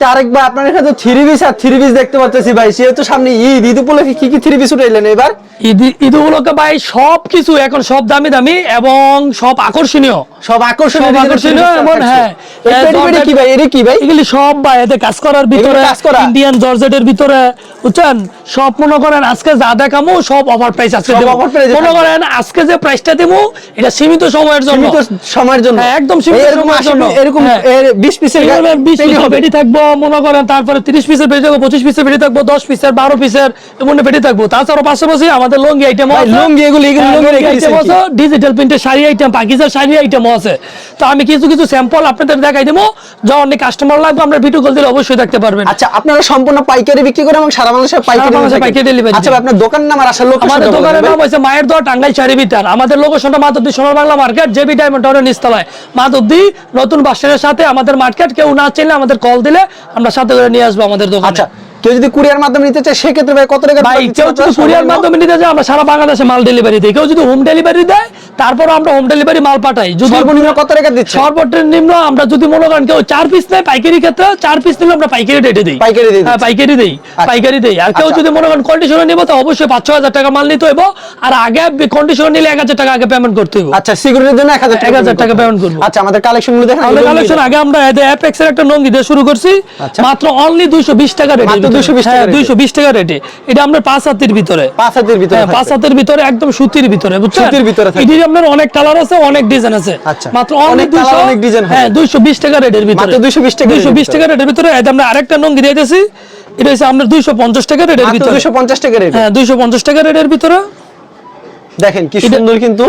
ভাই আপনার এখানে তো থ্রি পিস আর থ্রি পিস দেখতে পাচ্ছি ভাই। সেহেতু সামনে ঈদ। ঈদ উপলক্ষে কি কি থ্রি পিস উঠাইলেন এবার? ঈদ ঈদ উপলক্ষে ভাই সব কিছু এখন সব দামি দামি এবং সব আকর্ষণীয়। সব আকর্ষণীয় আকর্ষণীয় এমন, হ্যাঁ। এই হ্যাঁ, পেটি পেটি কি ভাই? এর কি ভাই? এগুলি সব ভাই এতে কাজ করার ভিতরে ইন্ডিয়ান জর্জেটের ভিতরে বুঝছেন? সব মনে করেন আজকে যা দেখামো সব অফার প্রাইস আজকে সব দেবো। offer price এ মনে করেন আজকে যে প্রাইসটা দেবো এটা সীমিত সময়ের জন্য। সীমিত সময়ের জন্য। হ্যাঁ, একদম সীমিত এরকম সময়ের জন্য। এরকম হ্যাঁ। এর 20 পিসের এগুলো বিশ হবে। পেটি থাকব মনে করেন তারপরে তিরিশ পিসের পেটি থাকব পঁচিশ পিসের পেটি থাকব দশ পিসের বারো পিসের এমন পেটি থাকব। তাছাড়া পাশাপাশি আমাদের লঙ্গি আইটেম লুঙ্গি এগুলো- কি? ডিজিটাল প্রিন্টের শাড়ি আইটেম পাকিস্তান শাড়ি আইটেম আছে। তো আমি কিছু কিছু স্যাম্পল আপনাদের দেখাই দেবো যা অনেক কাস্টমার লাগবে আমরা ভিডিও কল দিলে অবশ্যই দেখতে পারবেন। আচ্ছা আপনারা সম্পূর্ণ পাইকারি বিক্রি করে এবং সারা বাংলাদেশে পাইকারি পাইকারি delivery আচ্ছা আপনার দোকান নাম আর আসার লোক আমাদের দোকানের নাম হচ্ছে মায়ের দোয়া টাঙ্গাইল শাড়ি বিতান। আমাদের লোকেশনটা মাধবদী সোনার বাংলা মার্কেট জেবি ডায়মন্ড টাউনের নিচতলায়। মাধবদী নতুন বাস সাথে আমাদের মার্কেট কেউ না চিনলে আমাদের কল দিলে আমরা সাথে করে নিয়ে আসব আমাদের দোকানে। আচ্ছা কেউ যদি কুরিয়ার মাধ্যমে নিতে চায় সেক্ষেত্রে ভাই কত টাকা ভাই কেউ যদি কুরিয়ার মাধ্যমে নিতে যায় আমরা সারা বাংলাদেশে মাল ডেলিভারি দিই। কেউ যদি হোম ডেলিভারি দেয় তারপর আমরা হোম ডেলিভারি মাল পাঠাই। যদি সর্বনিম্ন কত টাকা দিচ্ছে? সর্বনিম্ন আমরা যদি মনে করেন কেউ চার পিস নেয় পাইকারি ক্ষেত্রে চার পিস নিলে আমরা পাইকারি রেটে দিই। পাইকারি দিয়ে হ্যাঁ পাইকারি দেই পাইকারি দেই। আর কেউ আচ্ছা। যদি মনে করেন কন্ডিশনে নিব তো অবশ্যই পাঁচ ছ হাজার টাকা মাল নিতে হইব। আর আগে কন্ডিশন নিলে এক হাজার টাকা আগে পেমেন্ট করতে হইব। আচ্ছা সিকিউরিটির জন্য 1000 টাকা 1000 টাকা payment করব। আচ্ছা আমাদের কালেকশনগুলো দেখেন আমাদের কালেকশন আগে আমরা অ্যাপেক্স এর একটা নঙ্গি দিয়ে শুরু করছি। আচ্ছা। মাত্র অনলি 220 টাকা রেটে 220 টাকা rate এ। 220 টাকা রেটে। এটা আমরা পাঁচ হাতের ভিতরে। পাঁচ হাতের ভিতরে হ্যাঁ, পাঁচ হাতের ভিতরে একদম সুতির ভিতরে বুঝছেন? সুতির ভিতরে এটির আপনার অনেক কালার আছে অনেক ডিজাইন আছে। আচ্ছা। মাত্র অনেক অনেক colour, 200 অনেক design হবে। হ্যাঁ 220 টাকা রেটের ভিতরে। মাত্র 220 টাকা রেটের 220 টাকা রেটের ভিতরে আমরা আরেকটা নঙ্গি দিয়ে দিয়েছি এটা হচ্ছে আপনার 250 টাকা রেটের ভিতরে। 250 টাকা রেট। হ্যাঁ 250 টাকা রেটের ভিতরে। দেখেন কি সুন্দর কিন্তু।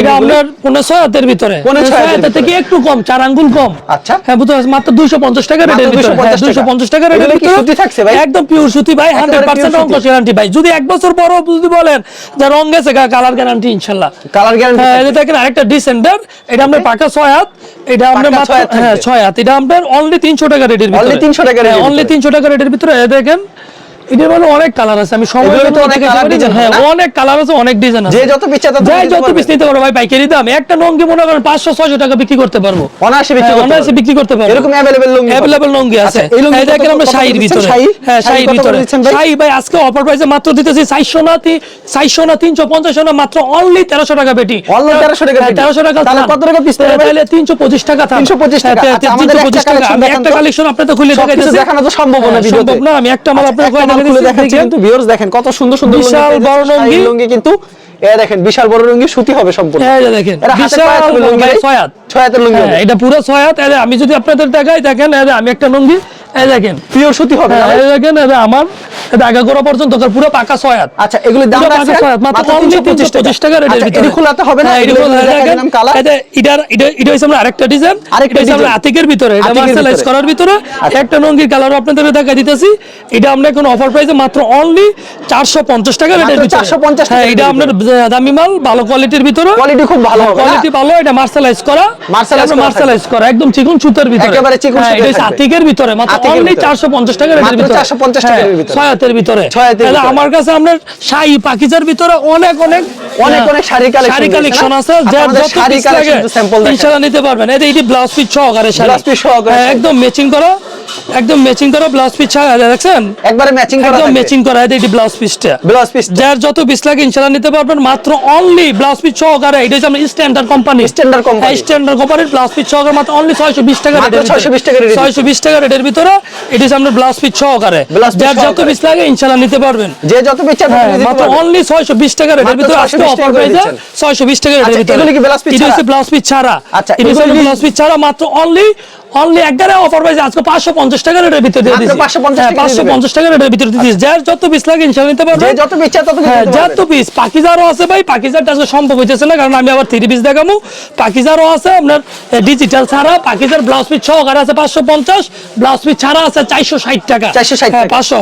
এটা আপনার পনেরো ছয় হাতের ভিতরে। পনেরো ছয় হাতের হাতের থেকে একটু কম চার আঙ্গুল কম। আচ্ছা। হ্ঁ বুঝতে পারছেন? মাত্র দুইশো পঞ্চাশ টাকা রেটের ভিতরে। দুইশো পঞ্চাশ টাকা। রেটের ভিতরে। সুতি থাকছে ভাই? একদম পিওর সুতি ভাই হান্ড্রেড পার্সেন্ট অঙ্ক গ্যারান্টি ভাই। যদি এক বছর পরও যদি বলেন যে রং গেছে কালার গ্যারান্টি ইনশাল্লাহ। কালার গ্যারান্টি হ্যাঁ এটা দেখেন আরেকটা ডিসেন্ডার এটা আমরা পাকা ছয় হাত। এটা আমরা পাকা মাত্র হ্যাঁ। ছয় হাত। এটা আপনার অনলি তিনশো টাকা রেটের ভিতরে। 300 টাকা অনলি। তিনশো টাকা রেটের ভিতরে। দেখেন এটার মানে অনেক কালার আছে আমি সময় অনেক design হ্যাঁ অনেক কালার আছে অনেক ডিজাইন আছে যে যত যত। পিস নিতে পারো ভাই পাইকারি দাম একটা মনে করেন টাকা বিক্রি করতে পারব অনায়াসে বিক্রি হ্যাঁ, করতে অনায়াসে বিক্রি করতে পারব এরকম লুঙ্গি লুঙ্গি আছে আচ্ছা, এই লুঙ্গি এই দেখেন আমরা শাড়ির ভিতরে হ্যাঁ শাড়ির ভিতরে শাড়ি ভাই আজকে অফার প্রাইসে মাত্র দিতেছি চারশো না তি- চারশো না তিনশো পঞ্চাশ না মাত্র অনলি তেরোশো টাকা বেটি Only 1300 টাকা হ্যাঁ। তেরোশো টাকা তাহলে কত টাকা পড়বে? তাহলে তিনশো পঁচিশ টাকা থান। 325 টাকা। আচ্ছা, আমাদের একটা টাকা। কালেকশন আপনাদের খুলে দেখাইতেছি। দেখানো তো সম্ভব না ভিডিওতে। সম্ভব না আমি একটা মাল আচ্ছা, আপনাদের খুলে দেখাচ্ছি দেখেন। কিন্তু ভিউয়ার্স দেখেন কত সুন্দর সুন্দর বিশাল বড়। লুঙ্গি কিন্তু এ দেখেন বিশাল বড় লুঙ্গি সুতি হবে সম্পূর্ণ। এই যে দেখেন, বিশাল কয় হাত বড় লুঙ্গি ভাই, ভাই? হাত। ছয় হাতের লুঙ্গি হ্যাঁ, হবে এটা পুরো ছয় হাত। আমি যদি আপনাদের দেখাই দেখেন আমি একটা লুঙ্গি এই দেখেন। পিওর সুতি হবে না? ভাই? এই দেখেন এই আমার এটা আগা গোড়া পর্যন্ত পুরো পাকা ছয় হাত। আচ্ছা এগুলোর দাম আছে পাকা হাত, মাত্র 325 টাকা। রেটের আচ্ছা, ভিতরে। এটি খোলাতে হবে না? এটি এগুলো খোলা দেখা দেখেন, দিলাম কালার এই যে এটার- এটা- এটা হচ্ছে আমরা আরেকটা ডিজাইন আরেকটা আমরা আতিকের ভিতরে। এটা ভিতরে। করার ভিতরে। একটা নঙ্গির কালার আপনাদের দেখা দিতেছি। এটা আমরা এখন অফার প্রাইসে মাত্র অনলি 450 টাকা রেটের মাত্র ভিতরে। 450 টাকা হ্যাঁ এটা আপনার দামি মাল ভালো কোয়ালিটির ভিতরে। কোয়ালিটি খুব ভালো কোয়ালিটি ভালো এটা মার্শালাইজ করা। করা মার্শালাইজ করা একদম চিকন সুতার ভিতরে। একেবারে চিকন হ্যাঁ, সুতার আতিকের ভিতরে মাত্র অনলি 450 টাকা মাত্র ভিতরে। 450 টাকার হ্যাঁ, ভিতরে। ছয় হাতের ভিতরে তাহলে আমার কাছে শাড়ি পাকিজার ভিতরে অনেক অনেক অনেক অনেক শাড়ির collection শাড়ি কালেকশন আছে। আমাদের যত শাড়ি sample দেখান। ইনশাআল্লাহ নিতে পারবেন। এই যে ব্লাউজ পিস সহকারে শাড়ি। Blouse piece সহকারে হ্যাঁ, একদম ম্যাচিং করা একদম ম্যাচিং করা ব্লাউজ পিস দেখছেন? একবারে ম্যাচিং করা একদম ম্যাচিং করা এই যে ব্লাউজ পিসটা ব্লাউজ পিস যার যত পিস লাগে ইনশাআল্লাহ নিতে পারবেন। মাত্র অনলি ব্লাউজ পিস সহকারে এটা হচ্ছে আমরা standard company Standard company। Standard কোম্পানির ব্লাউজ পিস সহকারে মাত্র অনলি 620 টাকা মাত্র 620 টাকা ভিতরে। 620 টাকা রেটের ভিতরে এটা হচ্ছে আমরা ব্লাউজ পিস সহকারে যার যত। পিস লাগে ইনশাআল্লাহ নিতে পারবেন যে যত পিচ্ছা তত হ্যাঁ, মাত্র। অনলি 620 টাকা রেটের ভিতরে আজকে 620 অফার টাকা করে 620 টাকা রেটের আচ্ছা, ভিতরে এগুলো কি blouse piece এটা হচ্ছে ব্লাউজ পিস ছাড়া আচ্ছা, এটা হচ্ছে ব্লাউজ পিস ছাড়া মাত্র অনলি অনলি একবারে অফার প্রাইসে আজকে 550 টাকা রেটের ভিতরে দিয়ে দিয়েছি। 550 হ্যাঁ, টাকা। 550 রেটের ভিতরে দিয়েছি। যার যত পিস লাগে ইনশাআল্লাহ নিতে যে পারবেন যত পিচ্ছা তত হ্যাঁ পিস পাকিজারও আছে ভাই পাকিজারটা আজকে সম্ভব হইতেছে না কারণ আমি আবার থ্রি পিস দেখাবো পাকিজারও আছে আপনার ডিজিটাল ছাড়া। পাকিজার ব্লাউজ পিস সহকারে আছে পাঁচশো পঞ্চাশ ব্লাউজ পিস ছাড়া আছে চারশো ষাট টাকা। 460 হ্যাঁ, টাকা। পাঁচশো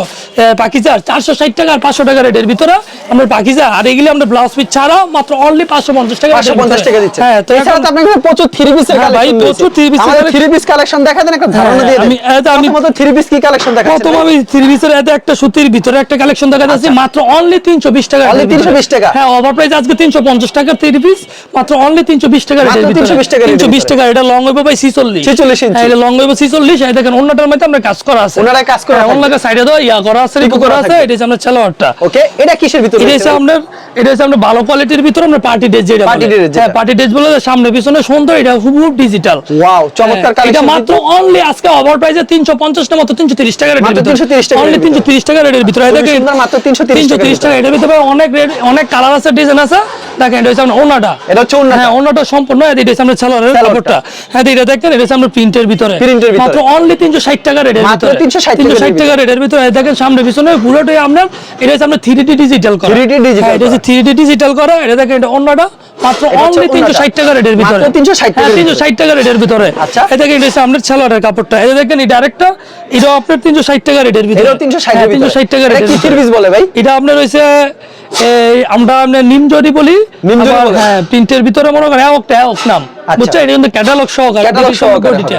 পাকিজার চারশো ষাট টাকা আর পাঁচশো টাকা রেটের ভিতরে। আমরা পাকিজা আর এগুলি আমরা ব্লাউজ পিস ছাড়া মাত্র অনলি পাঁচশো পঞ্চাশ টাকা পাঁচশো রেটের পঞ্চাশ ভিতরে। টাকা দিচ্ছে। হ্যাঁ তো এছাড়া তো আপনার প্রচুর থ্রি পিসের ভাই, প্রচুর three piece এর থ্রি পিস কালেকশন একটা ধারণা হ্যাঁ, দিয়ে আমি- তো আমি- মতো থ্রি পিস কি কালেকশন দেখাচ্ছেন? প্রথম আমি থ্রি পিসের এতে একটা সুতির ভিতরে একটা কালেকশন যাচ্ছে মাত্র অনলি তিনশো বিশ টাকা Only 320 টাকা? হ্যাঁ ওভার প্রাইস আজকে তিনশো পঞ্চাশ টাকার থ্রি পিস মাত্র অনলি তিনশো বিশ টাকা মাত্র 320 টাকা তিনশো বিশ টাকা এটা লং হইব ভাই ছিচল্লিশ। 46 ইঞ্চি। হ্যাঁ এটা লং হইব ছিচল্লিশ এই দেখেন অন্যটার মধ্যে আমরা কাজ করা আছে। ওনারা কাজ করা হ্যাঁ, থাকবে। সাইডে দাও ইয়া করা আছে রিপু করা আছে এটা হচ্ছে আমরা ওকে এটা কিসের ভিতরে এটা হচ্ছে? আপনার এটা হচ্ছে আমরা ভালো কোয়ালিটির ভিতরে আমরা পার্টি ড্রেস যেটা বলে। হ্যাঁ পার্টি ড্রেস বলে সামনে পিছনে সুন্দর এটা হুবহু ডিজিটাল ওয়াও চমৎকার হ্যাঁ, কালেকশন মাত্র অনলি আজকে ওভার প্রাইসে 350 না মাত্র 330 টাকা মাত্র 330 টাকা অনলি 330 টাকা রেটের ভিতরে। দেখেন মাত্র 330 টাকার 330 টাকা এটার ভিতরে অনেক রেট অনেক কালার আছে ডিজাইন আছে। দেখেন এটা হচ্ছে ওনাটা। এটা হচ্ছে ওড়নাটা। হ্যাঁ ওনাটা সম্পূর্ণ এটা হচ্ছে আমরা সালোয়ারের কাপড়টা। হ্যাঁ এটা দেখেন এটা হচ্ছে আমরা প্রিন্টের ভিতরে। মাত্র অনলি 360 টাকা রেটের মাত্র ভিতরে। 360 360 টাকা রেটের ভিতরে। দেখেন সামনে পিছনে পুরোটাই আপনার এটা হচ্ছে আমরা 3D ডিজিটাল করা। 3D digital হ্যাঁ, এটা হচ্ছে 3D ডিজিটাল করা। এটা দেখেন এটা ওনাটা। মাত্র অনলি 360 টাকা রেটের ভিতরে। মাত্র 360 টাকার হ্যাঁ, 360 টাকা রেটের ভিতরে। আচ্ছা। এটা দেখেন এটা আপনার সালোয়ারের কাপড়টা। এটা দেখেন এটা আরেকটা এটাও আপনার 360 টাকা রেটের ভিতরে। এটাও 360 হ্যাঁ, ভিতরে। 360 টাকা এটা রেটের কি বলে ভাই? এটা আপনার হইছে এই আমরা নিমজরি বলি। হ্যাঁ প্রিন্টের ভিতরে মনে করেন নাম। আচ্ছা। বুঝছ এটা কিন্তু ক্যাটালগ সহকারে Catalog সহকারে বডিটা।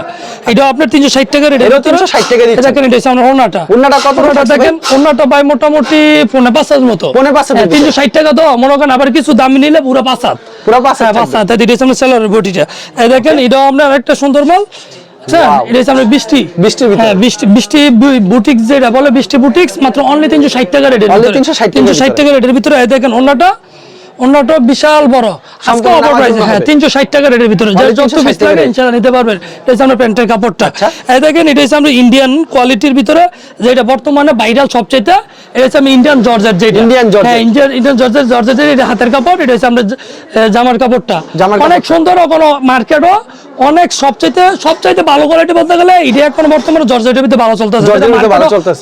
এটা আপনার 360 টাকা রেটের এটাও 360 টাকা দিচ্ছেন। দেখেন এটা হচ্ছে আপনার ওনাটা কত ওনাটা দেখেন ওনাটা ভাই মোটামুটি পৌনে পাঁচ হাজার মতো। পৌনে পাঁচ হাজার হ্যাঁ, 360 টাকা তো মনে করেন আবার কিছু দামি নিলে পুরো পাঁচ হাত। পুরো পাঁচ হাত হ্যাঁ, এটা সেলারের বডিটা দেখেন এটা আপনার একটা সুন্দর মাল। এটা হচ্ছে আপনার বৃষ্টি। বৃষ্টির ভিতরে। হ্যাঁ বৃষ্টি বৃষ্টি বুটিক যেটা বলে বৃষ্টি বুটিক্স মাত্র অনলি তিনশো ষাট টাকা রেটের Only ভিতরে। 360 টাকার তিনশো ষাট ভিতরে। টাকা রেটের ভিতরে। দেখেন অন্যটা অন্যটা বিশাল বড়। আজকে অফার প্রাইস হ্যাঁ হবে। তিনশো ষাট টাকা রেটের ভিতরে। যার যত পিস লাগে ইনশাআল্লাহ নিতে পারবেন। এটা হচ্ছে আমরা প্যান্টের কাপড়টা। আচ্ছা। এই দেখেন এটা হচ্ছে আমরা ইন্ডিয়ান কোয়ালিটির ভিতরে। যেটা বর্তমানে ভাইরাল সবচেয়ে এটা হচ্ছে আমি ইন্ডিয়ান জর্জেট যেটা। Indian georgette। হ্যাঁ ইন্ডিয়ান ইন্ডিয়ান জর্জেট জর্জেটের এটা হাতের কাপড় এটা হচ্ছে আমরা জামার কাপড়টা। অনেক। সুন্দর কোনো মার্কেটও অনেক সবচাইতে সবচাইতে ভালো কোয়ালিটি বলতে গেলে এটা এখন বর্তমানে জর্জেটের ভিতরে ভালো চলতেছে।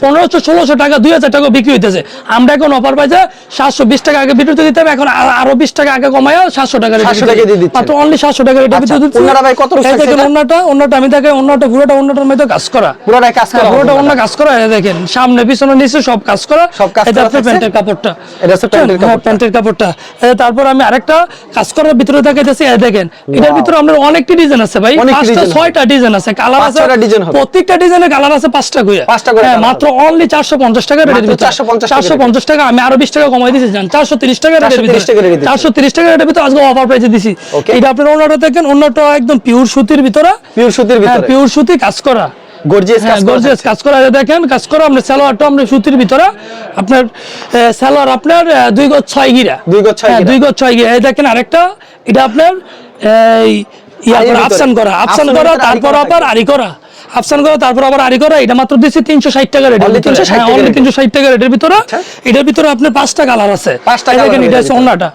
পনেরোশো ষোলোশো টাকা দুই হাজার টাকা বিক্রি হইতেছে। আমরা এখন অফার পাইছে সাতশো বিশ টাকা আগে বিক্রি দিতে হবে এখন আরও বিশ টাকা আগে কমায় সাতশো টাকা rate এ 700 বিক্রি। টাকা দিয়ে দিচ্ছেন। মাত্র অনলি সাতশো টাকা রেটে আচ্ছা, বিক্রি? অন্যটা অন্যটা আমি দেখে অন্যটা পুরোটা অন্যটার মধ্যে কাজ করা। পুরোটাই কাজ করা হ্যাঁ, পুরোটা অন্য কাজ করা দেখেন সামনে পিছনে নিচে সব কাজ করা। সব কাজ এটা প্যান্টের কাপড়টা। এটা হচ্ছে প্যান্টের হ্যাঁ, কাপড়টা। প্যান্টের কাপড়টা। তারপর আমি আরেকটা কাজ করার ভিতরে দেখাইতেছি দেখেন এটার ভিতরে আমরা অনেকটি ডিজাইন আছে ভাই। পাঁচটা ছয়টা ডিজাইন আছে। কালার আছে। প্রত্যেকটা ডিজাইনের কালার আছে পাঁচটা করে পাঁচটা করে হ্যাঁ মাত্র অনলি চারশো পঞ্চাশ টাকা রেটের ভিতরে 450 টাকা আমি আরও বিশ টাকা কমাই দিয়েছি জান। চারশো তিরিশ টাকা রেটের 430 টাকা এ ভিতরে দিচ্ছেন। চারশো তিরিশ টাকা রেটের ভিতরে আজকে অফার প্রাইসে দিছি। এটা আপনার অন্যটা দেখেন অন্যটা একদম পিওর সুতির ভিতরে। পিওর সুতির হ্যাঁ ভিতরে। পিওর সুতি কাজ করা। গর্জিয়াস কাজ গর্জিয়াস কাজ করা। দেখেন কাজ করা আপনার সালোয়ারটা আমরা সুতির ভিতরে। আপনার সালোয়ার আপনার দুই গজ ছয় গিরা। দুই গজ ছয় হ্যাঁ, দুই গজ ছয় গিরা। এই দেখেন আরেকটা এটা আপনার এই ইয়া করা। করা তারপর আবার আরি করা। আফসান করা তারপর আবার আরি করা এটা মাত্র দিচ্ছি তিনশো ষাট টাকা রেটের Only ভিতরে। 360 হ্যাঁ অনলি তিনশো ষাট টাকা রেটের ভিতরে। আচ্ছা। এটার ভিতরে আপনার পাঁচটা কালার আছে। পাঁচটা দেখেন এটা হচ্ছে অন্যটা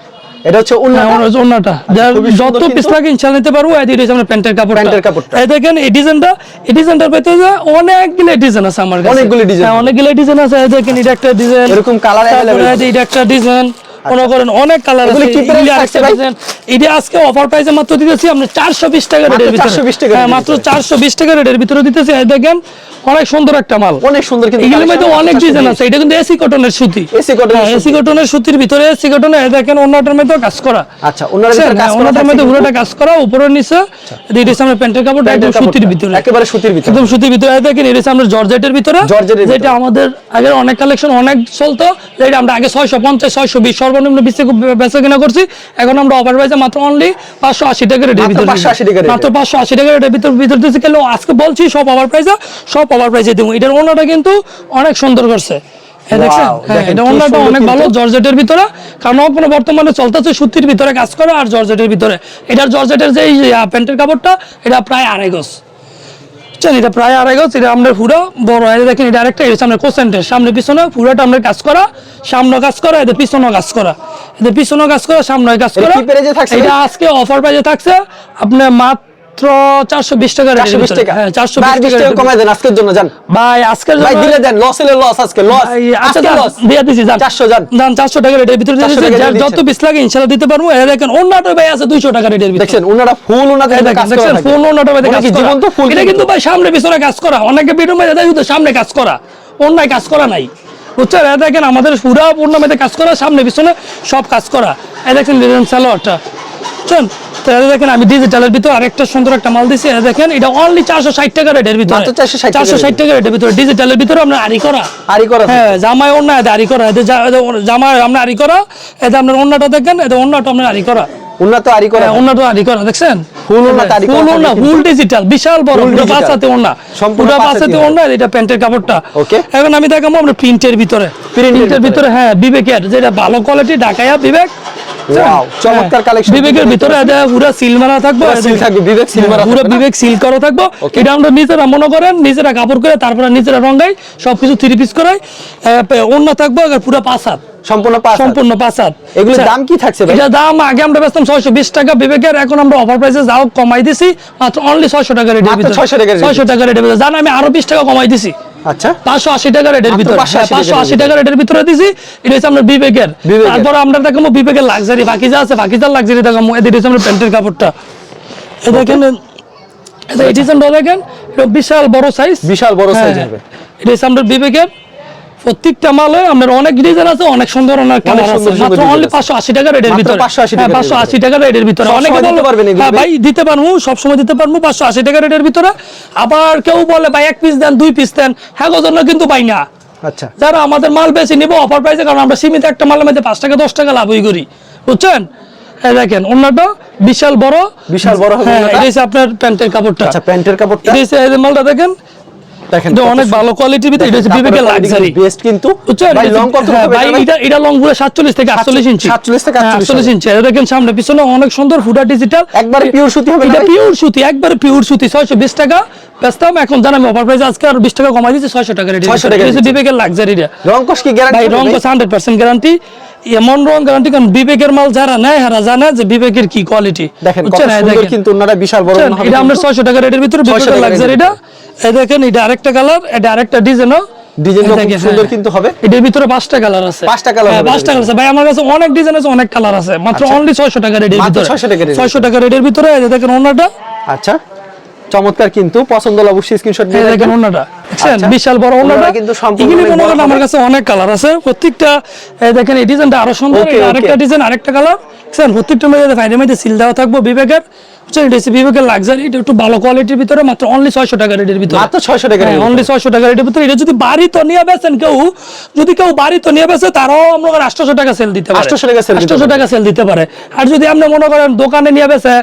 এটা হচ্ছে হ্যাঁ, সুন্দর যত পিস লাগে ইনশাল নিতে পারব। এই প্যান্টের কাপড় প্যান্টের কাপড়টা। এই দেখেন এই ডিজাইনটা এই ডিজাইনটার ভিতরে যে অনেকগুলো ডিজাইন আছে আমার কাছে। অনেকগুলো design। হ্যাঁ, অনেকগুলো ডিজাইন আছে। এই দেখেন এটা একটা ডিজাইন এরকম আছে। এটা একটা ডিজাইন মনে করেন অনেক কালার আছে এটা আজকে অফার প্রাইসে মাত্র দিতেছি আমরা 420 টাকা রেটের ভিতরে। 420 টাকা হ্যাঁ মাত্র ভিতরে। 420 টাকা রেটের ভিতরে দিতেছি। দেখেন অনেক সুন্দর একটা মাল। অনেক সুন্দর কিন্তু এগুলোর মধ্যে অনেক ডিজাইন আছে। এটা কিন্তু এসি কটনের সুতি। হ্যাঁ, সুতি। এসি কটনের সুতির ভিতরে এসি কটনে দেখেন অন্যটার মধ্যে কাজ করা। আচ্ছা কাজ করা ওনাটার মধ্যে পুরোটা কাজ করা উপরে নিচে এটা সামনে প্যান্টের কাপড় একদম সুতির ভিতরে। একেবারে সুতির ভিতরে। একদম সুতির ভিতরে। এই দেখেন এটা সামনে জর্জেটের ভিতরে জর্জেটের যেটা আমাদের আগের অনেক কালেকশন অনেক চলতো যেটা আমরা আগে ছয়শো পঞ্চাশ ছয়শো বিশ সর্বনিম্ন বিশ বেচা কিনা করছি। এখন আমরা অফার প্রাইসে মাত্র অনলি পাঁচশো আশি টাকা রেটের ভিতরে 580 টাকা মাত্র পাঁচশো আশি টাকা রেটের ভিতর ভিতর দিচ্ছি। কেন? আজকে বলছি সব অফার প্রাইসে সব অফার প্রাইসে দেবো। এটার অন্যটা কিন্তু অনেক সুন্দর করছে। এই দেখছেন? Wow, এটা অন্যটা অনেক ভালো জর্জেটের ভিতরে। কারণ আপনার বর্তমানে চলতেছে সুতির ভিতরে কাজ করে আর জর্জেটের ভিতরে। এটার জর্জেটের যে প্যান্টের কাপড়টা এটা প্রায় আড়াই গজ। বুঝছেন এটা প্রায় আড়াই গজ এটা আমরা পুরো বড় এটা দেখেন এটা আরেকটা এটা সামনে কোসেন্টের সামনে পিছনে পুরোটা আমরা কাজ করা সামনে কাজ করা এদের পিছনেও কাজ করা। এদের পিছনেও কাজ করা সামনে কাজ করা। এটা আজকে অফার প্রাইজে থাকছে। আপনার মাত্র চারশো বিশ টাকা চারশো বিশ টাকা? হ্যাঁ টাকা দেন আজকের জন্য ভাই আজকের ভাই জন্য- দিলে দেন লস লস আজকে লস আচ্ছা আজকে লস দিয়ে দিছি টাকা রেটের ভিতরে দিয়ে দিছি, যত। পিস লাগে দিতে পারব। দেখেন অন্যটা ভাই আছে দুইশো টাকা রেটের ভিতরে। দেখছেন ফুল দেখেন, দেখছেন, ফুল অন্যটা ভাই কি করা। জীবন্ত ফুল এটা কিন্তু। ভাই সামনে পিছনে কাজ করা। অনেকে ভিডিও মধ্যে দেয় শুধু সামনে কাজ করা। অন্যায় কাজ করা নাই। বুঝছেন? দেখেন আমাদের পুরা পূর্ণ কাজ করা সামনে পিছনে সব কাজ করা। এই দেখেন দেখেন সালোয়ারটা বুঝছেন? তো দেখেন আমি ডিজিটালের ভিতর আরেকটা সুন্দর একটা মাল দিছি। এটা দেখেন এটা অনলি চারশো ষাট টাকা রেটের ভিতরে। মাত্র 460 টাকা রেটের ভিতরে ডিজিটালের ভিতরে আমরা আরি করা। আরি করা হ্যাঁ জামায় আরি করা। জামায় আমরা আরি করা। আপনার দেখেন আরি করা। উন্নত আরি করা অন্যটা আরি করা দেখছেন? Full ওড়নাতে আরি করা ফুল থাকে ফুল ডিজিটাল বিশাল বড় পুরো পাঁচাতে ওড়না। পুরো পাঁচাতে পাঁচাতে এটা প্যান্টের কাপড়টা. এখন আমি দেখাবো আমরা প্রিন্টের ভিতরে। প্রিন্টের ভিতরে। হ্যাঁ বিবেকের যেটা ভালো কোয়ালিটি ঢাকায়া বিবেক। চমৎকার হ্যাঁ, collection বিবেকের ভিতরে এটা পুরো সিল মারা থাকবে পুরো থাকবে, বিবেক seal মারা পুরো বিবেক সিল করা থাকবে। এটা আমরা নিজেরা মনে করেন নিজেরা কাপড় করে তারপরে নিজেরা রঙাই সবকিছু থ্রি পিস করাই। অন্য থাকবে আর পুরো পাঁচ হাত। সম্পূর্ণ পাঁচ সম্পূর্ণ পাঁচ হাত। এগুলোর আচ্ছা, দাম কি থাকছে ভাই? এটা দাম আগে আমরা বেচতাম ছয়শো বিশ টাকা বিবেকের এখন আমরা অফার প্রাইসে যাও কমাই দিছি। মাত্র অনলি ছয়শো টাকা রেটের 600 টাকা rate এর ছয়শো টাকা রেটের ভিতরে। জান আমি আরও বিশ টাকা কমাই দিছি। আচ্ছা। টাকা রেটের ভিতরে। 580 পাঁচশো আশি টাকার টাকা রেটের ভিতরে দিছি। এটা হচ্ছে আমরা বিবেকের। তারপর আমরা দেখাবো বিবেকের লাক্সারি বাকি যা আছে বাকি যা লাক্সারি দেখাবো এদের হচ্ছে আমরা প্যান্টের কাপড়টা। দেখেন এটা ডিজাইনটা দেখেন বিশাল বড় সাইজ বিশাল বড় সাইজ হবে। এটা হচ্ছে আমরা বিবেকের। প্রত্যেকটা মালে আমাদের অনেক ডিজাইন আছে অনেক সুন্দর অনেক কালার আছে। মাত্র অনলি টাকা রেটের ভিতরে। 580 হ্যাঁ টাকা রেটের ভিতরে। অনেকে পারবেন হ্যাঁ ভাই? দিতে পারব দিতে পারব পাঁচশো আশি টাকা রেটের ভিতরে। আবার কেউ বলে ভাই এক পিস দেন দুই পিস দেন। হ্যাঁ কিন্তু পাই না। আচ্ছা। যারা আমাদের মাল বেশি নিবো অফার প্রাইসে কারণ আমরা সীমিত একটা মালের মধ্যে পাঁচ টাকা দশ টাকা লাভই করি। বুঝছেন? দেখেন অন্যটা বিশাল বড়। বিশাল বড় হ্যাঁ আপনার প্যান্টের কাপড়টা। আচ্ছা প্যান্টের কাপড়টা। এই মালটা দেখেন দেখেন এটা অনেক ভালো কোয়ালিটির ভিতরে এটা হচ্ছে বিবেকের লাক্সারি কিন্তু best কিন্তু ভাই লং কত হ্যাঁ, ভাই এটা? এটা লং পুরো 47 থেকে 48 ইঞ্চি। 47 থেকে 48 48 ইঞ্চি। এটা দেখেন সামনে পিছনে অনেক সুন্দর ফুডা ডিজিটাল একবারে পিওর সুতি হবে এটা পিওর সুতি একবারে পিওর সুতি 620 টাকা। বেচতাম এখন জানা আমি অফার প্রাইস আজকে আর 20 টাকা কমাই দিয়েছি 600 টাকা 600 টাকা বিবেকের কি গ্যারান্টি কস 100% গ্যারান্টি এমন রং গ্যারান্টি কারণ বিবেকের মাল যারা নেয় হারা জানে যে বিবেকের কি কোয়ালিটি দেখেন কিন্তু ওনারা বিশাল বড় এটা আমরা। 600 টাকা রেটের ভিতরে 600 বিবেকের টাকা লাক্সারিটা এই দেখেন এটা আরেকটা কালার এটা আরেকটা ডিজাইনও সুন্দর কিন্তু হবে। এটার ভিতরে পাঁচটা কালার আছে। পাঁচটা colour হ্যাঁ, কালার আছে। ভাই আমার কাছে অনেক ডিজাইন আছে অনেক কালার আছে। মাত্র অনলি 600 টাকা রেটের ভিতরে। 600 টাকা rate এর 600 টাকা রেটের ভিতরে দেখেন ওনাটা। আচ্ছা। চমৎকার কিন্তু পছন্দ হলে অবশ্যই স্ক্রিনশট নিয়ে দেখেন আচ্ছা। বিশাল বড় ওনাটা কিন্তু সম্পূর্ণ আমার কাছে অনেক কালার আছে। প্রত্যেকটা দেখেন এই ডিজাইনটা আরও সুন্দর. আরেকটা ডিজাইন আরেকটা কালার দেখছেন? প্রত্যেকটা মধ্যে ফাইনের মধ্যে সিল দেওয়া থাকব বিবেকের। বুঝছেন? এটা হচ্ছে বিবেকের লাক্সারি এটা একটু ভালো কোয়ালিটির ভিতরে মাত্র অনলি 600 টাকা রেটের ভিতরে। মাত্র 600 টাকা অনলি 600 টাকা রেটের ভিতরে। এটা যদি বাড়ি তো নিয়ে বেচেন কেউ যদি কেউ বাড়ি তো নিয়ে তারাও আমরা 800 টাকা সেল দিতে পারে। 800 টাকা sell দিতে 800 টাকা সেল দিতে পারে। আর যদি আপনি মনে করেন দোকানে নিয়ে বেচে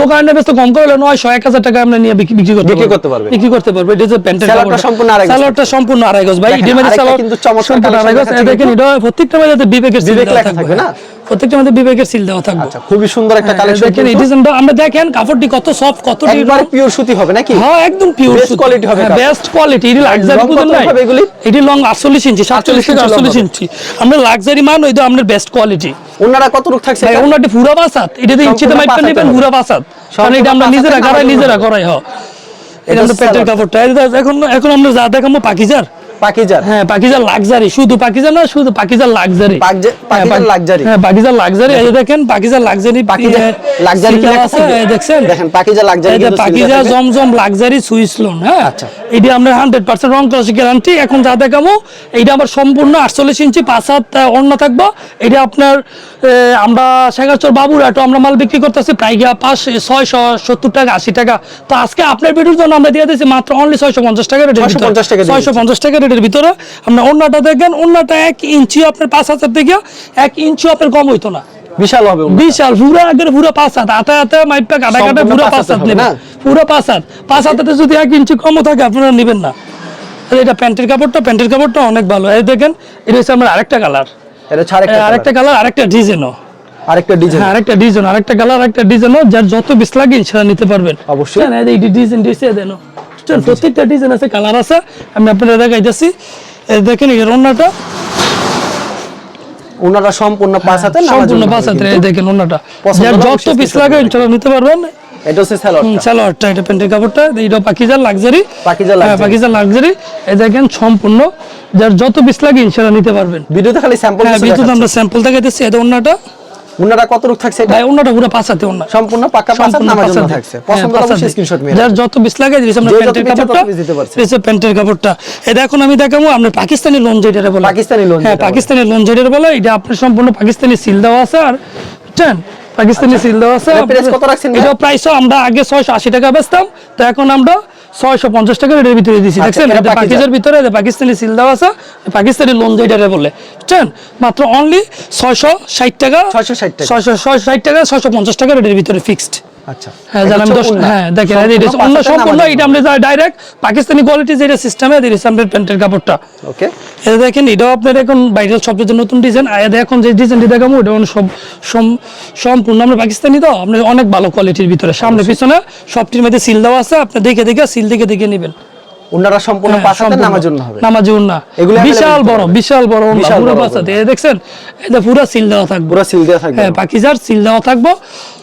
দোকানে কম করে 900 1000 টাকা আপনি নিয়ে বিক্রি করতে বিক্রি করতে পারবেন। বিক্রি করতে পারবে এটা যে প্যান্টের সালোয়ারটা কাপড়টা। সম্পূর্ণ আড়াই। সালোয়ারটা সম্পূর্ণ আড়াই গজ ভাই ডিমের সালোয়ার কিন্তু চমৎকার আড়াই গজ দেখেন এটা প্রত্যেকটা মধ্যে বিবেকের বিবেক লেখা থাকবে না? প্রত্যেকটা মধ্যে বিবেকের সিল দেওয়া থাকবে। আচ্ছা খুবই সুন্দর একটা হ্যাঁ, কালেকশন দেখেন এই ডিজাইনটা আমরা দেখেন কাপড়টি কত সফট কত একবার পিওর সুতি হবে নাকি? হ্যাঁ একদম পিওর Best quality হবে বেস্ট কোয়ালিটি এটি লাক্সারি বুঝেন হবে এগুলি? এটি লং 48 ইঞ্চি 47 থেকে 48 48 ইঞ্চি আমরা লাক্সারি মান ওই তো আমাদের বেস্ট কোয়ালিটি ওনারা কত রূপ থাকছে ভাই? ওনাটি পুরা বাসাত এটা তো ইঞ্চিতে পাঁচাতে নেবেন। পুরা বাসাত। কারণ এটা আমরা নিজেরা পাঁচাতে নিজেরা। করাই হ। এটা এটা পেটের। কাপড়টা। এখন এখন আমরা যা দেখাবো পাকিজার। পাকিজার। হ্যাঁ পাকিজার লাক্সারি শুধু পাকিজার না শুধু পাকিজার লাক্সারি পাকজে- পাকিজার luxury। হ্যাঁ পাকিজার লাক্সারি এই দেখেন পাকিজার লাক্সারি পাকিজার লাক্সারি কি আছে। দেখেন পাকিজার লাক্সারি পাকিজার জমজম লাক্সারি সুইস লোন হ্যাঁ? আচ্ছা। এটা আমরা হান্ড্রেড পার্সেন্ট রং ক্লাসিক গ্যারান্টি এখন যা দেখাবো এইটা আমার সম্পূর্ণ আটচল্লিশ ইঞ্চি পাঁচ হাত অন্য থাকব। এটা আপনার আমরা শেখাচর বাবুর এটো আমরা মাল বিক্রি করতেছি প্রায় গিয়া পাঁচ ছয়শো সত্তর টাকা আশি টাকা। তো আজকে আপনার ভিডিওর জন্য আমরা দিয়ে দিয়েছি মাত্র অনলি ছয়শো পঞ্চাশ টাকা রেটের 650 টাকা ছয়শো পঞ্চাশ টাকা রেটের ভিতরে। আমরা অন্যটা দেখেন অন্যটা এক ইঞ্চি আপনার পাঁচ হাজার থেকে এক ইঞ্চি আপনার কম হইতো না। বিশাল হবে বিশাল পুরো পুরো পাঁচ হাত। আটা আটা মাইপটা কাটা কাটা পুরো পাঁচ পাঁচ হাত নেবেন। পুরো পাঁচ হাত। পাঁচ হাতে যদি এক ইঞ্চি কমও থাকে আপনারা নেবেন না। আর এটা প্যান্টের কাপড়টা প্যান্টের কাপড়টা অনেক ভালো। এই দেখেন এটা হচ্ছে আমার আরেকটা কালার। এটা আরেকটা কালার। আরেকটা ডিজাইনও আরেকটা ডিজাইন আরেকটা ডিজাইন আরেকটা কালার আরেকটা ডিজাইনও যার যত লাগে সেটা নিতে পারবেন। অবশ্যই। হ্যাঁ, এই ডিজাইন ডিজাইন দেন প্রত্যেকটা ডিজাইন আছে কালার আছে। আমি আপনাদের দেখাইতেছি। দেখেন এই রন্নাটা। ওনারা সম্পূর্ণ পাঁচ হাতে সম্পূর্ণ পাঁচ হাতের দেখেন ওনাটা। যার যত পিস লাগে। ইনশাআল্লাহ নিতে পারবেন। এটা হচ্ছে সালোয়ার সালোয়ারটা এটা প্যান্টের কাপড়টা এটা পাকিজার লাক্সারি। পাকিজার এই দেখেন সম্পূর্ণ যার যত পিস লাগে ইনশাআল্লাহ নিতে পারবেন। ভিডিওতে খালি স্যাম্পল হ্যাঁ আমরা স্যাম্পল দেখাইতেছি এটা অন্যটা ওনারা কত রূপ থাকছে? ভাই পুরো পাঁচাতে সম্পূর্ণ পাকা নামাজ। থাকছে। হ্যাঁ, পছন্দ অবশ্যই স্ক্রিনশট মেরে যার যত পিস লাগে আমরা প্যান্টের কাপড়টা দিতে প্যান্টের কাপড়টা। এটা এখন আমি দেখাবো আমরা পাকিস্তানি লোন যেটা বলে। পাকিস্তানি হ্যাঁ পাকিস্তানি লোন যেটা বলে এটা আপনার সম্পূর্ণ পাকিস্তানি সিল দেওয়া আছে আর বুঝছেন? পাকিস্তানি সিল দেওয়া আছে। কত রাখছেন এটা প্রাইস আমরা আগে ছয়শো আশি টাকা বেচতাম তো এখন আমরা ছয়শো পঞ্চাশ টাকা রেটের ভিতরে দিচ্ছি আচ্ছা, দেখছেন? এটা এটা পাকিজের ভিতরে পাকিস্তানি সিল দেওয়া আছে পাকিস্তানি লোন যেটারে বলে। বুঝছেন মাত্র অনলি ছয়শো ষাট টাকা 660 টাকা। ছয়শো ষাট টাকা ছয়শো পঞ্চাশ টাকা রেটের ভিতরে ফিক্সড আচ্ছা। হ্যাঁ দশ হ্যাঁ দেখেন সম্পূর্ণ এটা হচ্ছে অন্য সম্পূর্ণ এটা আমরা ডাইরেক্ট পাকিস্তানি কোয়ালিটি যেটা সিস্টেমে দিয়েছি আমাদের প্যান্টের কাপড়টা। ওকে এটা দেখেন এটাও আপনার এখন বাইরের সবচেয়ে নতুন ডিজাইন এখন যে ডিজাইনটি দেখাবো এটা সব সম্পূর্ণ আমরা পাকিস্তানি তো আপনার অনেক ভালো কোয়ালিটির ভিতরে। সামনে পিছনে সবটির মধ্যে সিল দেওয়া আছে আপনি দেখে দেখে সিল দেখে দেখে নেবেন। ওনারা সম্পূর্ণ পাশাতে নামাজ। নামার জন্য হবে। নামাজে উন্না। এগুলো বিশাল বড় বিশাল বড় পুরো পাশাতে এই দেখছেন এটা পুরো সিল দেওয়া থাকবে। পুরো সিল দেওয়া থাকবে। হ্যাঁ পাকিজার সিল দেওয়া থাকব।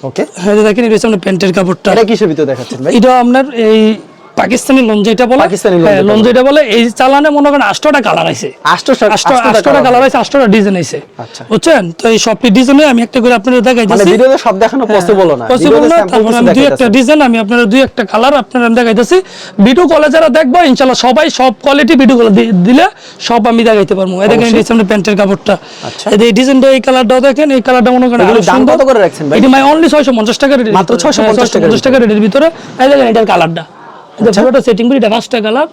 ওকে। হ্যাঁ দেখেন এটা হচ্ছে প্যান্টের কাপড়টা। এটা কিসের ভিতরে দেখাচ্ছেন ভাই? এটা আপনার এই পাকিস্তানি যেটা বলে? পাকিস্তানি loan হ্যাঁ, বলে। এই চালানে মনে করেন আটটা কালার আছে আটটা কালার আছে আটটা ডিজাইন আছে আচ্ছা। বুঝছেন? তো এই সবটি ডিজাইনে আমি একটা করে আপনাদের দেখাই মানে দিচ্ছি ভিডিওতে সব দেখানো পসিবল না। পসিবল না তারপর আমি দুই একটা ডিজাইন আমি আপনারা দুই একটা কালার আপনারা আমি দেখাইতেছি। ভিডিও কলে যারা দেখব ইনশাল্লাহ সবাই সব কোয়ালিটি ভিডিও কলে দিলে সব আমি দেখাইতে পারব। এই দেখেন এই সামনে প্যান্টের কাপড়টা। আচ্ছা। এই ডিজাইনটা এই কালারটাও দেখেন এই কালারটা মনে করেন দাম কত করে রাখছেন ভাই? এটি মাই অনলি 650 টাকা রেট মাত্র 650 টাকার টাকা রেটের ভিতরে। এই দেখেন এটার কালারটা এটা। পুরোটা সেটিং করি এটা পাঁচটা কালার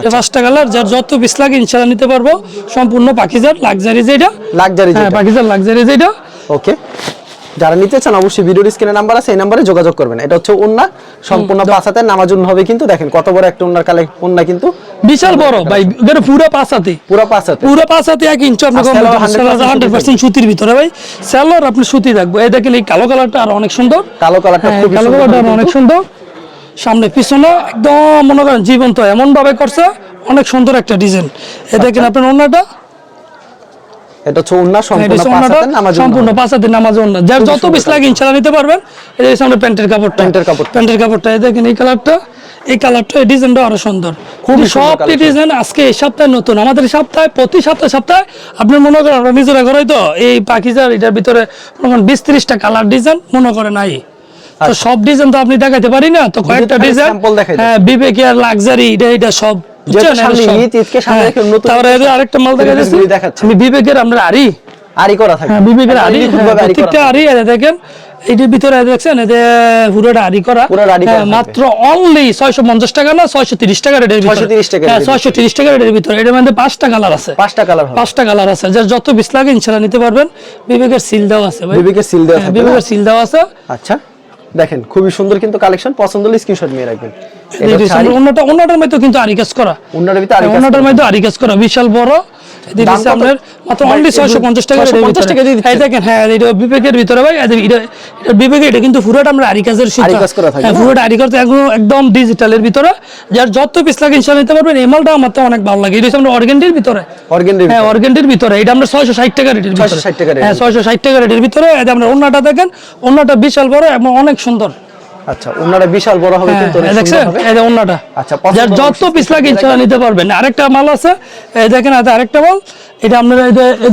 এটা পাঁচটা কালার যার যত পিস লাগে ইনশাআল্লাহ নিতে পারব। সম্পূর্ণ পাকিজার লাক্সারি যেটা লাক্সারি হ্যাঁ পাকিজার লাক্সারি যেটা ওকে যারা নিতে চান অবশ্যই ভিডিওর স্ক্রিনে নাম্বার আছে এই নাম্বারে যোগাযোগ করবেন। এটা হচ্ছে সম্পূর্ণ নামার হবে কিন্তু দেখেন কত বড় একটা ওন্নার কালে কিন্তু বিশাল বড় ভাই এটা পুরো পাঁচ হাতে। পুরো পাঁচ হাতে। পুরো পাঁচ এক ইঞ্চ আপনি 100% পার্সেন্ট সুতির ভিতরে ভাই। স্যালোর আপনি সুতি থাকব এই দেখেন এই কালো কালারটা আর অনেক সুন্দর। কালো কালারটা হ্যাঁ, খুবই কালো কালারটা অনেক সুন্দর। সামনে পিছনে একদম মনে করেন জীবন্ত এমন ভাবে করছে অনেক সুন্দর একটা ডিজাইন এই দেখেন আচ্ছা। আপনার ওনাটা এটা হচ্ছে ওন্না সম্পূর্ণ হচ্ছে পাঁচ ওড়নাটা হাতের নামার জন্য সম্পূর্ণ হবে। পাঁচ হাতের নামাজ ওড়না। যার যত পিস লাগে ইনশাআল্লাহ নিতে পারবেন। এটা হচ্ছে আমাদের প্যান্টের কাপড়টা। প্যান্টের কাপড়টা। প্যান্টের কাপড়টা এই দেখেন এই কালারটা। এই কালারটা এই ডিজাইনটা আরও সুন্দর। সবটি ডিজাইন আজকে এই সপ্তাহে নতুন। আমাদের সপ্তাহে প্রতি সপ্তাহে সপ্তাহে আপনি মনে করেন আমরা নিজেরা করাই তো? এই পাখিজার এটার ভিতরে মনে করেন বিশ ত্রিশটা কালার ডিজাইন মনে করেন নাই। তো সব ডিজাইন তো আপনি দেখাতে পারি না তো কয়েকটা ডিজাইন হ্যাঁ বিবেক আর লাক্সারি এটা এটা সব হ্যাঁ, আরেকটা মাল দেখাচ্ছে। আমি বিবেকের আমরা আরি। আরই করা থাকে। হ্যাঁ বিবেকের আরি হ্যাঁ, প্রত্যেকটা আরি এই দেখেন ভিতরে দেখছেন পুরোটা আরি করা। আরি হ্যাঁ, মাত্র অনলি ছয়শো পঞ্চাশ টাকা না ছয়শো তিরিশ টাকা রেটের ভিতরে। 630 টাকা হ্যাঁ রেটের ছয়শো তিরিশ টাকা রেটের ভিতরে। এটার মধ্যে পাঁচটা কালার আছে। পাঁচটা কালার পাঁচটা কালার আছে। যার যত বিশ লাগে ইনশাল্লাহ নিতে পারবেন। বিবেকের সিল দেওয়া আছে ভাই। বিবেকের দেওয়া হ্যাঁ, বিবেকের সিল দেওয়া আছে। আচ্ছা। দেখেন খুবই সুন্দর কিন্তু কালেকশন পছন্দ হলে স্ক্রিনশট নিয়ে রাখবেন। অন্যটা অন্যটার মধ্যে কিন্তু আরিকাস করা। অন্যটার মধ্যে আরিকাস করা। বিশাল বড় আপনার মাত্র অনলি ছয়শো পঞ্চাশ টাকা 650 টাকা দিয়ে দেখেন হ্যাঁ এটা বিবেকের ভিতরে ভাই এটা এটা বিবেকের এটা কিন্তু পুরোটা আমরা আরি কাজের সুতা। আরি কাজ করা থাকে হ্যাঁ পুরোটা একদম ডিজিটালের ভিতরে। যার যত পিস লাগে ইনশাল্লাহ নিতে পারবেন। এই মালটা আমার তো অনেক ভালো লাগে। এটা আমরা অর্গেন্ডির ভিতরে। অর্গেন্ডির হ্যাঁ অর্গেন্ডির ভিতরে। এটা আমরা ছয়শো ষাট টাকা রেটের ভিতরে। 660 টাকা rate। হ্যাঁ ছয়শো ষাট টাকা রেটের ভিতরে। যে আমরা অন্যটা দেখেন অন্যটা বিশাল বড় এবং অনেক সুন্দর। আচ্ছা ওনারা বিশাল বড় হবে হ্যাঁ, কিন্তু অনেক দেখছেন? এই যে ওনাটা আচ্ছা, যার যত পিছলা পিস লাগে। ইনশাআল্লাহ নিতে পারবেন। আরেকটা মাল আছে এই দেখেন আছে আরেকটা মাল। এটা আপনারা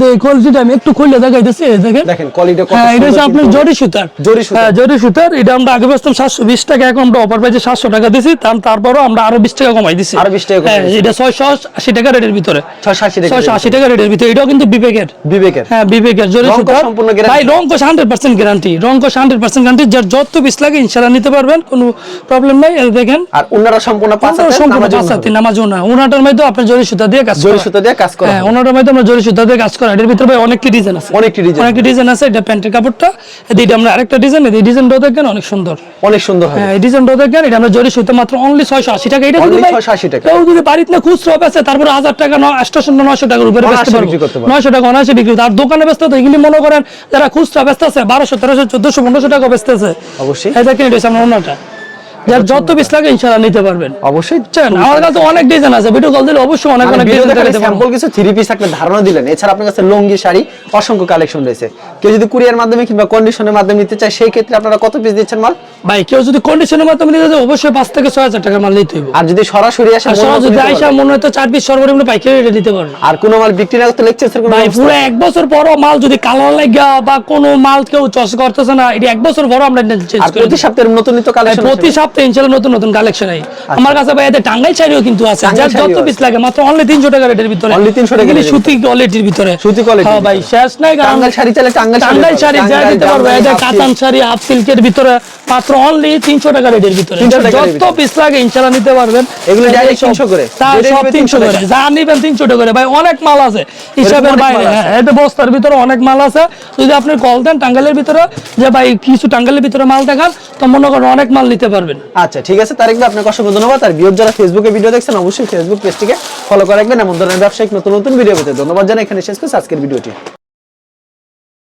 এই কোয়ালিটিটা আমি একটু খুলে দেখাইতেছি দেখেন। দেখেন কোয়ালিটি কত হ্যাঁ এটা হচ্ছে আপনার জরি সুতার। জরি সুতার। হ্যাঁ জরি সুতার। এটা আমরা আগে বেচতাম সাতশো বিশ টাকা এখন আমরা অফার পাইছি সাতশো টাকা দিছি। তার- তারপরও আমরা আরও বিশ টাকা কমাই দিছি। আরও 20 টাকা কমাই হ্যাঁ। এটা ছয়শো আশি টাকা রেটের ভিতরে। 680 টাকা ছয়শো আশি টাকা রেটের ভিতরে। এটাও কিন্তু বিবেকের। বিবেকের। হ্যাঁ বিবেকের জরি সুতার। সম্পূর্ণ guarantee? ভাই রং কোষ হান্ড্রেড পার্সেন্ট গ্যারান্টি রং কোষ হান্ড্রেড পার্সেন্ট গ্যারান্টি যার যত পিস লাগে ইনশাল্লাহ নিতে পারবেন। কোনো প্রবলেম নাই। এই দেখেন। আর ওনারা সম্পূর্ণ পাঁচ হাতি হবে। নামাজও না ওনাটার মধ্যে আপনার জরি সুতা দিয়ে কাজ জরি সুতা দিয়ে কাজ করা হ্যাঁ। ওনাটার মধ্যে আমরা জরি সুতা দিয়ে কাজ করা এটার ভিতরে ভাই অনেকটি ডিজাইন আছে। অনেকটি ডিজাইন অনেকটি ডিজাইন আছে এটা প্যান্টের কাপড়টা আমরা আরেকটা ডিজাইন এই ডিজাইনটাও দেখেন অনেক সুন্দর। অনেক সুন্দর হ্যাঁ এই ডিজাইনটাও দেখেন এটা আমরা জরি সুতা মাত্র অনলি ছয়শো আশি টাকা। এটা যদি ভাই 680 টাকা। কেউ যদি বাড়িতে না খুচরো বেচে তারপরে হাজার টাকা নয় আটশো নয়শো টাকার উপরে বেচতে পারব। পারব। নয়শো টাকা অনায়াসে বিক্রি আর দোকানে বেচতে তো এগুলি মনে করেন যারা খুচরা বেচতেছে বারোশো তেরোশো চোদ্দশো পনেরোশো টাকা বেচতেছে। অবশ্যই। এই দেখেন এটা অন্যটা যার যত পিস লাগে ইনশাল্লাহ নিতে পারবেন। অবশ্যই। বুঝছেন আমার কাছে অনেক ডিজাইন আছে ভিডিও কল দিলে অবশ্যই অনেক অনেক ডিজাইন দেখাতে পারব। স্যাম্পল কিছু থ্রি পিস একটা ধারণা দিলেন। এছাড়া আপনার কাছে লুঙ্গি শাড়ি অসংখ্য কালেকশন রয়েছে। কেউ যদি কুরিয়ার মাধ্যমে কিংবা কন্ডিশনের মাধ্যমে নিতে চায় সেই ক্ষেত্রে আপনারা কত পিস দিচ্ছেন মাল? ভাই কেউ যদি কন্ডিশনের মাধ্যমে নিতে যায় অবশ্যই পাঁচ থেকে ছয় হাজার টাকার মাল নিতে হইব। আর যদি সরাসরি আসে যদি আইসা মনে হয় তো চার পিস সর্বনিম্ন পাইকারি রেটে নিতে পারবে আর কোনো মাল বিক্রি না করতে লেকচার কোনো ভাই পুরো এক বছর পরও মাল যদি কালার লাগা বা কোনো মাল কেউ চয়েস করতেছে না এটা এক বছর পরও আমরা চেঞ্জ আর প্রতি। সপ্তাহের নতুন নিত্য কালেকশন প্রতি সপ্তাহে সপ্তাহে ইনশাল্লাহ নতুন নতুন কালেকশন আই আমার কাছে ভাই এদের টাঙ্গাইল শাড়িও কিন্তু আছে। যার যত পিস লাগে মাত্র অনলি তিনশো টাকা রেটের ভিতরে। অনলি 300 টাকা এগুলি সুতি কোয়ালিটির ভিতরে। সুতি কোয়ালিটি হ্যাঁ ভাই শেষ নাই কারণ টাঙ্গাইল শাড়ি চাইলে টাঙ্গাইল শাড়ি যা দিতে পারবে। এদের কাতান শাড়ি হাফ সিল্কের ভিতরে মাত্র অনলি তিনশো টাকা রেটের ভিতরে। 300 যত পিস লাগে নিতে পারবেন। এগুলো 300 করে। সব নিবে 300 300 করে। যা নিবেন টাকা করে। ভাই অনেক মাল আছে। হিসাবের বাইরে হ্যাঁ বস্তার ভিতরে অনেক মাল আছে। যদি আপনি কল দেন টাঙ্গাইলের ভিতরে যে ভাই কিছু টাঙ্গাইলের ভিতরে মাল দেখান তো মনে করেন অনেক মাল নিতে পারবেন। আচ্ছা ঠিক আছে। তারেক ভাই আপনাকে অসংখ্য ধন্যবাদ। আর ভিউর যারা ফেসবুকে ভিডিও দেখছেন অবশ্যই ফেসবুক পেজটিকে ফলো করে রাখবেন। এমন ধরনের ব্যবসায়িক নতুন নতুন ভিডিও পেতে ধন্যবাদ জানাই। এখানে শেষ করছি আজকের ভিডিওটি